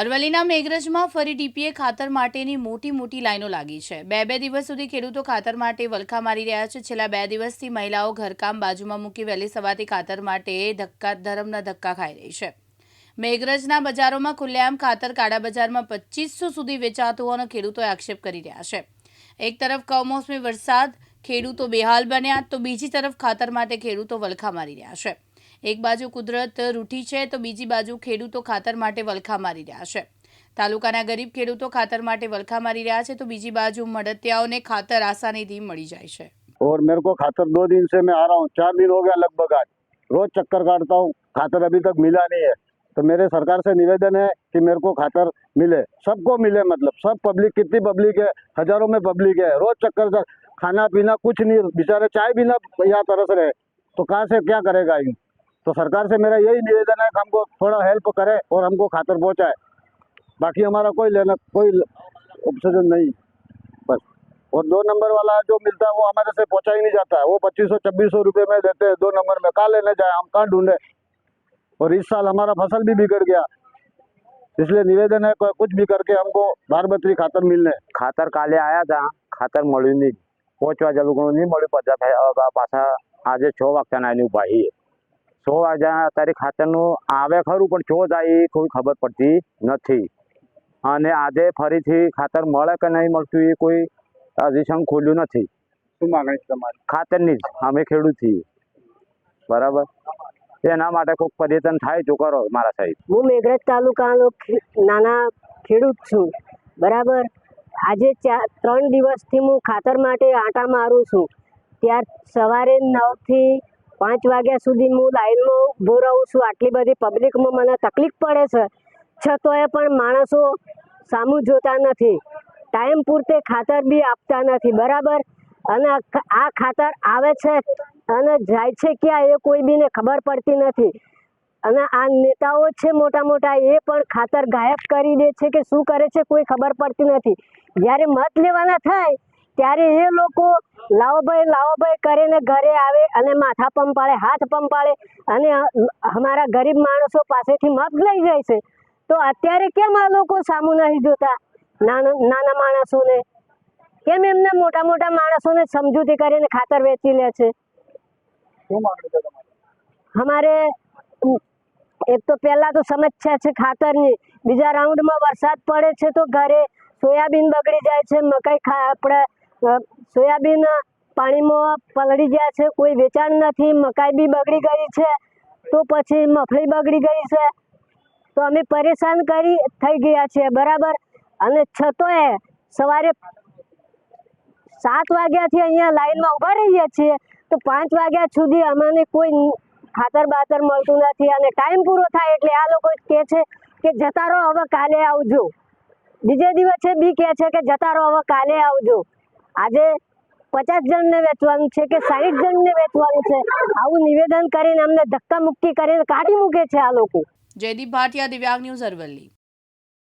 અરવલ્લીના મેઘરજમાં ફરી ડીપીએ ખાતર માટેની મોટી મોટી લાઈનો લાગી છે. બે બે દિવસ સુધી ખેડૂતો ખાતર માટે વલખા મારી રહ્યા છે. છેલ્લા બે દિવસથી મહિલાઓ ઘરકામ બાજુમાં મૂકી વહેલી સવારથી ખાતર માટે ધક્કા, ધરમના ધક્કા ખાઈ રહી છે. મેઘરજના બજારોમાં ખુલ્લેઆમ ખાતર કાળા બજારમાં પચીસો સુધી વેચાતું હોવાનો ખેડૂતોએ આક્ષેપ કરી રહ્યા છે. એક તરફ કમોસમી વરસાદ, ખેડૂતો બેહાલ બન્યા તો બીજી તરફ ખાતર માટે ખેડૂતો વલખા મારી રહ્યા છે. એક બાજુ કુદરત રૂઠી છે તો બીજી બાજુ ખેડૂતો ખાતર માટે વલખા મારી રહ્યા છે તાલુકાના ગરીબ ખેડૂતો ખાતર માટે વલખા મારી રહ્યા છે તો બીજી બાજુ મડતિયાઓને ખાતર આસાનીથી મળી જાય છે और मेरे को खातर दो दिन से मैं आ रहा हूँ चार दिन हो गया लगभग आज रोज चक्कर काटता हूँ खातर अभी तक मिला नहीं है तो मेरे सरकार से निवेदन है कि मेरे को खातर मिले सबको मिले मतलब सब पब्लिक कितनी पब्लिक है हजारों में पब्लिक है रोज चक्कर का खाना पीना कुछ नहीं बेचारे चाय भी ना यहाँ तरस रहे तो कहाँ से क्या करेगा यूँ तो सरकार से मेरा यही निवेदन है कि हमको थोड़ा हेल्प करे और हमको खातर पहुँचाए। बाकी हमारा कोई लेना, कोई ऑप्शन नहीं। बस। और दो नंबर वाला जो मिलता है, वो हमारे से पहुँचा ही नहीं जाता। है वो पच्चीस सौ, छब्बीस सौ रुपये में देते हैं। दो नंबर में कहाँ लेने जाए? हम कहाँ ढूंढे? और इस साल हमारा फ़सल भी बिगड़ गया। इसलिए निवेदन है कुछ भी करके हमको बारबत्री खातर मिलने। खातर काले आया था। खातर मड़ी नहीं पोचवा जलगुण नहीं मड़ी पडत आहे पासा आज छो वक्त नाही उपाय છ હજાર અત્યારે ખાતરનું આવે ખરું પણ છો જાય એ કોઈ ખબર પડતી નથી. અને આજે ફરીથી ખાતર મળે કે નહીં મળતું એ કોઈ હજી ખોલ્યું નથી. શું માગણી છે તમારી? ખાતરની જ અમે ખેડૂત છીએ બરાબર? એના માટે કોઈક પર્યટન થાય તો કરો મારા સાહેબ. હું મેઘરજ તાલુકાનો નાના ખેડૂત છું. બરાબર? આજે ચાર ત્રણ દિવસથી હું ખાતર માટે આંટા મારું છું. ત્યાર સવારે નવથી પાંચ વાગ્યા સુધી હું લાઈનમાં ઊભો રહું છું. આટલી બધી પબ્લિકમાં મને તકલીફ પડે છે. છતાંય પણ માણસો સામું જોતા નથી. ટાઈમ પૂરતે ખાતર બી આપતા નથી. બરાબર? અને આ ખાતર આવે છે અને જાય છે ક્યાં એ કોઈ બીને ખબર પડતી નથી. અને આ નેતાઓ છે મોટા મોટા એ પણ ખાતર ગાયબ કરી દે છે કે શું કરે છે કોઈ ખબર પડતી નથી. જ્યારે મત લેવાના થાય ત્યારે એ લોકો લાવો ભાઈ લાવો ભાઈ કરીને ઘરે આવે અને માથા પંપાળે હાથ પંપાળે અને અમારા ગરીબ માણસો પાસેથી મત લઈ જાય છે. તો અત્યારે કેમ આ લોકો સામું નહીં જોતા? નાના નાના માણસોને. કેમ એમને મોટા મોટા માણસોને સમજૂતી કરીને ખાતર વેચી લે છે? અમારે એક તો પહેલા તો સમસ્યા છે ખાતરની. બીજા રાઉન્ડમાં વરસાદ પડે છે તો ઘરે સોયાબીન બગડી જાય છે મકાઈ આપણે સોયાબીન પાણીમાં પલળી ગયા છે, કોઈ વેચાણ નથી, મકાઈ બી બગડી ગઈ છે, તો પછી મફળી બગડી ગઈ છે. તો અમે પરેશાન કરી, થઈ ગયા છે બરાબર? અને છતોય સવારે સાત વાગ્યાથી અહીંયા લાઈનમાં ઊભા રહીએ છીએ, તો પાંચ વાગ્યા સુધી અમને કોઈ ખાતર બાતર મળતું નથી અને ટાઈમ પૂરો થાય એટલે આ લોકો કહે છે કે જતા રહો હવે કાલે આવજો. બીજે દિવસે બી કહે છે કે જતા રહો હવે કાલે આવજો. આજે પચાસ જણને વેચવાનું છે કે સાહીઠ જણને વેચવાનું છે? આવું નિવેદન કરીને અમને ધક્કા મુક્કી કરીને કાઢી મૂકે છે આ લોકો. જયદીપ ભાટિયા, દિવ્યાંગ ન્યૂઝ અરવલ્લી.